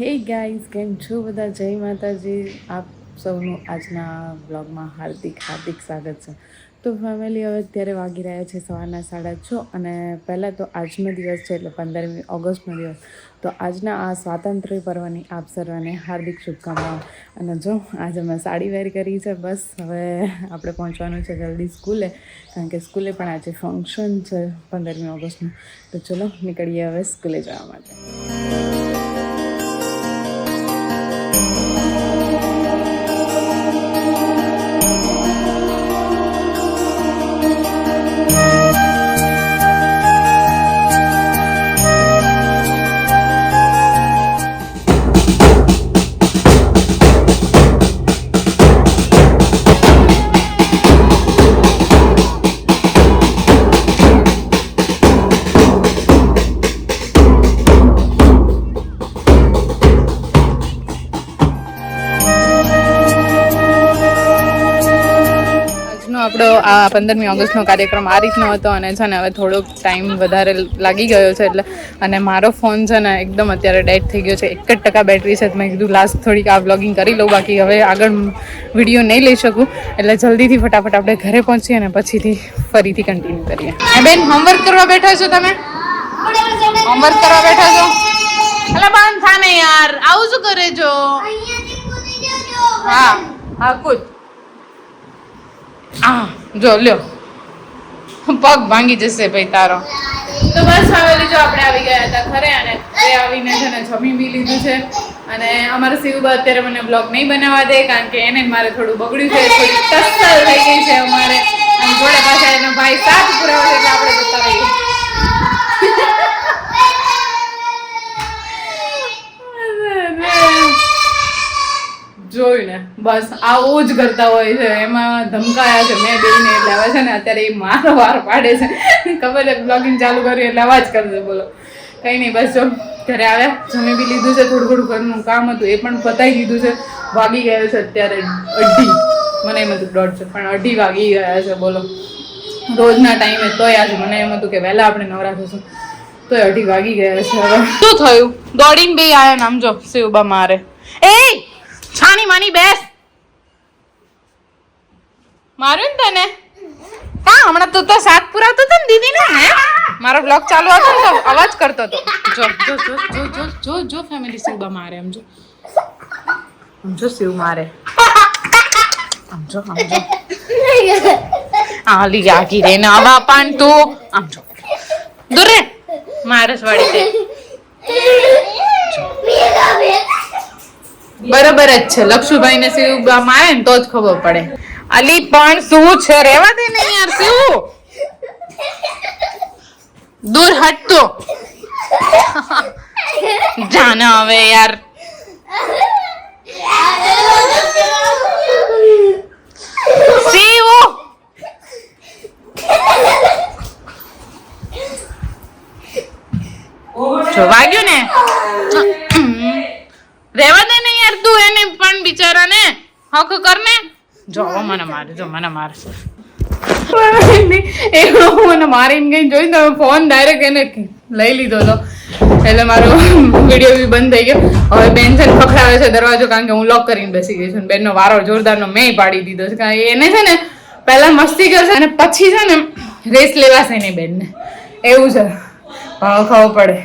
Hey guys કેમ છો બધા? જય માતાજી. આપ સૌનું આજના બ્લોગમાં હાર્દિક હાર્દિક સ્વાગત છે. તો ફેમિલી હવે અત્યારે વાગી રહ્યા છે સવારના સાડા છ અને પહેલાં તો આજનો દિવસ છે એટલે પંદરમી ઓગસ્ટનો દિવસ. તો આજના આ સ્વાતંત્ર્ય પર્વની આપ સર્વને હાર્દિક શુભકામનાઓ. અને જો, આજે મેં સાડી વેર કરી છે, બસ હવે આપણે પહોંચવાનું છે જલ્દી સ્કૂલે. કારણ કે સ્કૂલે પણ આજે ફંક્શન છે પંદરમી ઓગસ્ટનું. તો ચલો નીકળીએ હવે સ્કૂલે જવા માટે. આ પંદરમી ઓગસ્ટનો કાર્યક્રમ આ રીતનો હતો અને છે ને હવે થોડોક ટાઈમ વધારે લાગી ગયો છે એટલે અને મારો ફોન છે ને એકદમ અત્યારે ડેડ થઈ ગયો છે. એક જ ટકા બેટરી છે મેં કીધું લાસ્ટ થોડીક આ બ્લોગિંગ કરી લઉં બાકી હવે આગળ વીડિયો નહીં લઈ શકું. એટલે જલ્દીથી ફટાફટ આપણે ઘરે પહોંચીએ અને પછીથી ફરીથી કન્ટિન્યુ કરીએ. બેન હોમવર્ક કરવા બેઠા છો તમે? હોમવર્ક કરવા બેઠા છો? એટલે બાન થાને યાર આવું શું કરે છો? હા હા કૂદ. આ જો, લ્યો. પગ ભાંગી જશે ભાઈ તારો. તો બસ હવે જો આપણે આવી ગયા હતા ખરે અને ઘરે આવીને છે ને જમી બી લીધું છે. અને અમારા શિવબા અત્યારે મને બ્લોગ નહીં બનાવવા દે, કારણ કે એને મારે થોડું બગડ્યું છે, થોડી ટસ્સલ થઈ ગઈ છે અમારે. અને જોડે પાછા એનો ભાઈ સાથ પુરાવો એટલે આપણે બતાવીએ. જોયું ને? બસ, આવું જ કરતા હોય છે. એમાં ધમકાયા છે મેં બેને એટલે હવે છે ને અત્યારે એ મારો વાર પાડે છે. ખબર છે બ્લોગિંગ ચાલુ કર્યું એટલે અવાજ કરશે, બોલો. કંઈ નહીં, બસ જો, ઘરે આવ્યા જમી બી લીધું છે, થોડું થોડું ઘરનું કામ હતું, એ પણ પતાવી દીધું છે. વાગી ગયો છે અત્યારે અઢી. મને એમ હતું દોઢ છે, પણ અઢી વાગી ગયા છે, બોલો. રોજના ટાઈમે તોય આજે મને એમ હતું કે વહેલા આપણે નવરા થશું. તોય અઢી વાગી ગયા છે હવે. શું થયું? દોડીને બે આયા નામ જો શિવબા મારે. એ છાની માની બેસ. મારું ને તને? હા હમણાં તું તો સાત પુરાવતો હતો ને દીદી ને હે? મારો બ્લોગ ચાલુ હતો ને તો અવાજ કરતો હતો. જો જો જો જો જો જો જો ફેમિલી શિવબા મારે આમ જો. આમ જો શિવ મારે. આમ જો આમ જો. આલી આગી રે ને પાન તું. આમ જો. દૂર રે. મારસ વાળી તે બરોબર જ છે. લક્ષુભાઈ ને શિવ મારે ને તો જ ખબર પડે. અલી, પણ શું છે? રેવા દે ને યાર શિવ દૂર હટતો જાને હવે યાર. શિવ જો, વાગ્યું ને રેવા દે ને યાર તું એને પણ બિચારાને હક કર ને જો મને મારે જો મને મારશે એવો મને મારીને કંઈ જોઈ તમે ફોન ડાયરેક્ટ એને લઈ લીધો હતો એટલે મારો વીડિયો બી બંધ થઈ ગયો. હવે બેન છે ખખડાવે છે દરવાજો કારણ કે હું લોક કરીને બેસી ગઈ છું બેનનો વારો જોરદારનો મેં પાડી દીધો છે. કારણ કે એને છે ને પહેલાં મસ્તી કરશે અને પછી છે ને રેસ લેવાશે નહીં બેનને. એવું છે. ભાવ ખાવો પડે.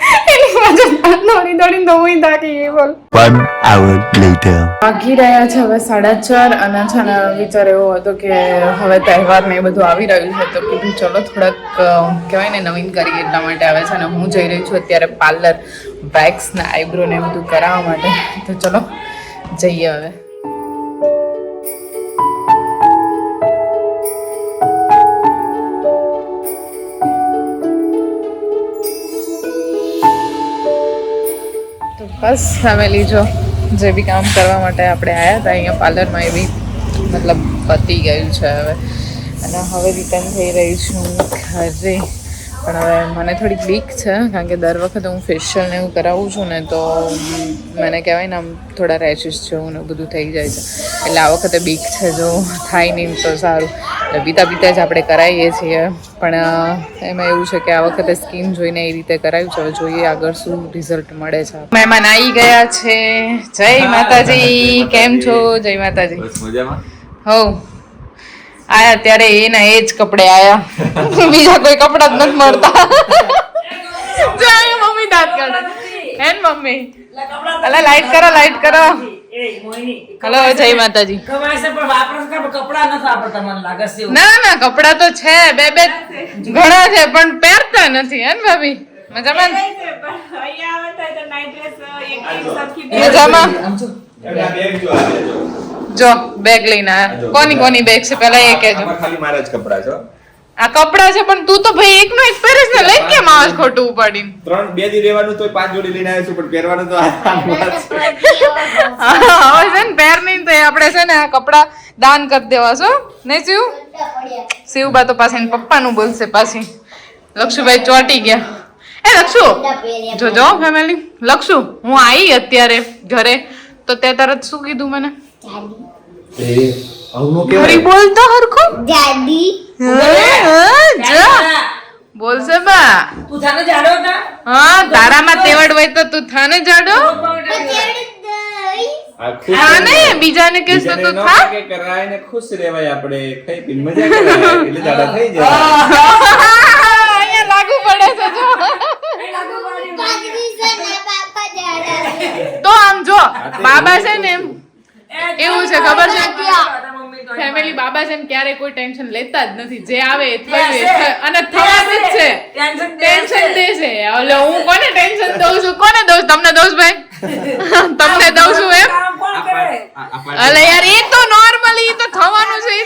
એની દોડી દોડીને હું થાકી બોલ વન આવર લેટર બાકી રહ્યા છે હવે સાડા ચાર અને છે ને વિચાર એવો હતો કે હવે તહેવાર ને એ બધું આવી રહ્યું છે તો કીધું ચલો થોડાક કહેવાય ને નવીન કરીએ એટલા માટે આવે છે અને હું જઈ રહી છું અત્યારે પાર્લર વેક્સ ને આઈબ્રો ને બધું કરાવવા માટે. તો ચલો, જઈએ હવે. બસ ફેમિલી જો, જે બી કામ કરવા માટે આપણે આવ્યા હતા, અહીંયા પાર્લરમાં એ બી મતલબ પતી ગયું છે હવે. અને હવે રિટર્ન થઈ રહી છું ઘરે. પણ હવે મને થોડીક બીક છે કારણ કે દર વખતે હું ફેશિયલ ને એવું કરાવું છું ને તો મને કહેવાય ને આમ થોડા રેશિસ જેવું ને બધું થઈ જાય છે. એટલે આ વખતે બીક છે જો થાય નહીં તો સારું. એટલે પીતા પીતા જ આપણે કરાવીએ છીએ. પણ એમાં એવું છે કે આ વખતે સ્કીન જોઈને એ રીતે કરાવ્યું છે. હવે જોઈએ આગળ શું રિઝલ્ટ મળે છે. મહેમાન આવી ગયા છે. જય માતાજી. કેમ છો? જય માતાજી. મજામાં? હવ. આયા ત્યારે એના એ જ કપડે આયા. બીજા કોઈ કપડા જ નથી મળતા. જો મમ્મી દાંત કાઢે. હેન મમ્મી? અલા લાઈટ કરો લાઈટ કરો. હલો જય માતાજી. ના ના કપડા તો છે. બે બે ઘણા છે પણ પહેરતા નથી. હેન ભાભી? મજામાં? મજામાં? જો. બેગ લઈને આવ્યા કોની કોની બેગ છે? પેલા એ કહેજો. ખાલી મારા જ કપડા છે આ કપડા છે પણ તું તો ભાઈ એકનો એક પહેરીશ ને લઈ કેમ આવાજ ખોટું ઉપાડીને? ત્રણ બે દી રહેવાનું તો પાંચ જોડી લઈને આવ્યો છું પણ પહેરવાનું તો આ. હવે છે ને પહેર નહીં તો આપણે છે ને આ કપડા દાન કરી દેવા છો નહીં શિવ? શિવબા તો પાછી એના પપ્પાનું બોલશે પાછી. લક્ષુભાઈ ચોટી ગયા. એ લક્ષુ જોજો ફેમિલી લક્ષુ હું આવી અત્યારે ઘરે તો તે તરત શું કીધું મને? ઘરી બોલતો હરખું દાદી હા, હા, જો બોલશે બા તું થાને જાડો હતા હા તારામાં તેવડ હોય તો તું થાને જાડો થાને બીજાને કહેશ તો તું થા કે કરાય ને ખુશ રહેવાય આપણે. ખાઈ પીને મજા કરાય. એટલે દાડા થઈ જાય. અહીંયા લાગુ પડે છે જો. તો આમ જો બાબા છે ને એવું છે ખબર છે? ફેમિલી બાબા છે ને ક્યારે કોઈ ટેન્શન લેતા જ નથી. જે આવે એ થયું અને થવાનું જ છે. ટેન્શન ટેન્શન દે છે એટલે હું કોને ટેન્શન દઉં છું? કોને દઉં તમને દઉં ભાઈ? તમને દઉં છું એમ? અલે યાર એ તો નોર્મલી તો થવાનું છે.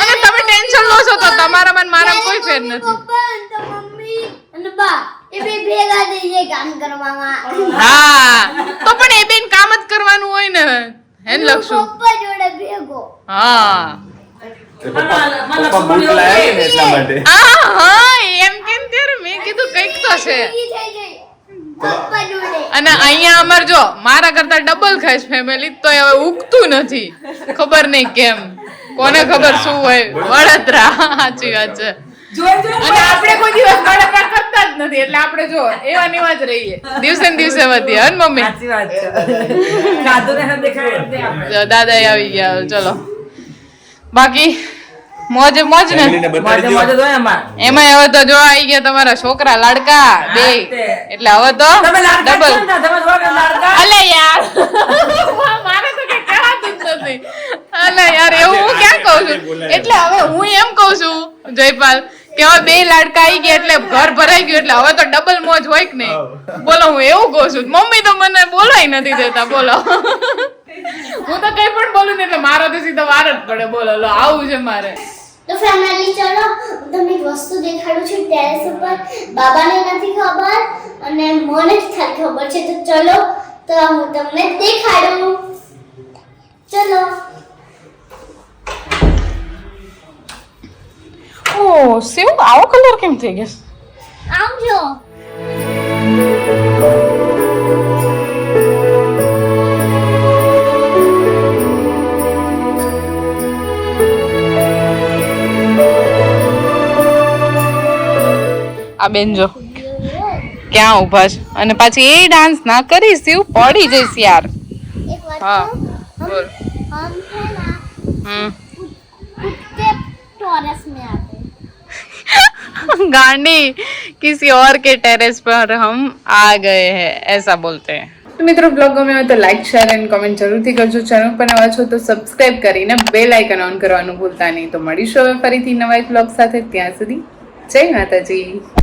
અને તમે ટેન્શન લો છો તો તમારામાં મન મારા કોઈ ફેર નથી. એ હા તો પણ એ કરવાનું હોય ને હે ને લક્ષુ પપ્પા જોડે ભેગો. હા. અને અહીંયા અમાર જો મારા કરતા ડબલ ખાઈશ ફેમિલી તો હવે ઉગતું નથી. ખબર નહીં કેમ. કોને ખબર શું હોય. વડોદરા. સાચી વાત છે. અને આપણે કોઈ દિવસ બળતરા કરતા જ નથી એટલે આપણે જો એવા ને જ રહીએ. દિવસે ને દિવસે વધીએ હન મમ્મી? સાચી વાત છે. દાદા આવી ગયા ચલો. બાકી મોજ મોજ ને? એમાં એમાં હવે તો જો આવી ગયા તમારા છોકરા લાડકા બે. એટલે હવે તો તમે લાડકા ડબલ તમે લાડકા? અલે યાર. મારે તો કઈ કહેવાતું જ નથી. અલે યાર એવું હું ક્યાં કહું છું? એટલે હવે હું એમ કહું છું જયપાલ કે હવે બે લાડકા આવી ગયા એટલે ઘર ભરાઈ ગયું એટલે હવે તો ડબલ મોજ હોય કે નહીં? બોલો હું એવું કહું છું. મમ્મી તો મને બોલાય નથી દેતા બોલો. હું તો કઈ પણ બોલું ને એટલે મારો તો સીધો વાર જ પડે. બોલો લો આવું છે મારે. તો ફેમિલી ચલો તમને એક વસ્તુ દેખાડું છું ટેરેસ ઉપર. બાબાને નથી ખબર અને મને જ ખાલી ખબર છે. તો ચલો તો હું તમને દેખાડું. ચલો. ઓહ શિવ આવો કલર કેમ થઈ ગયો આવજો આ બેન જો ક્યાં ઊભા છે? અને પાછી એ ડાન્સ ના કરી શિવ પડી જઈશ યાર. હા બોલ. હમ હમ ટોરસ મે गांडी किसी और के टेरेस पर हम आ गए हैं ऐसा बोलते हैं તો મિત્રો બ્લોગ ગમે હોય તો લાઈક શેર એન્ડ કમેન્ટ જરૂરથી કરજો ચેનલ પર નવા છો તો સબસ્ક્રાઇબ કરીને બેલ આઇકન ઓન કરવાનું ભૂલતા નહીં તો મળીશું હવે ફરીથી નવા બ્લોગ સાથે ત્યાં સુધી જય માતાજી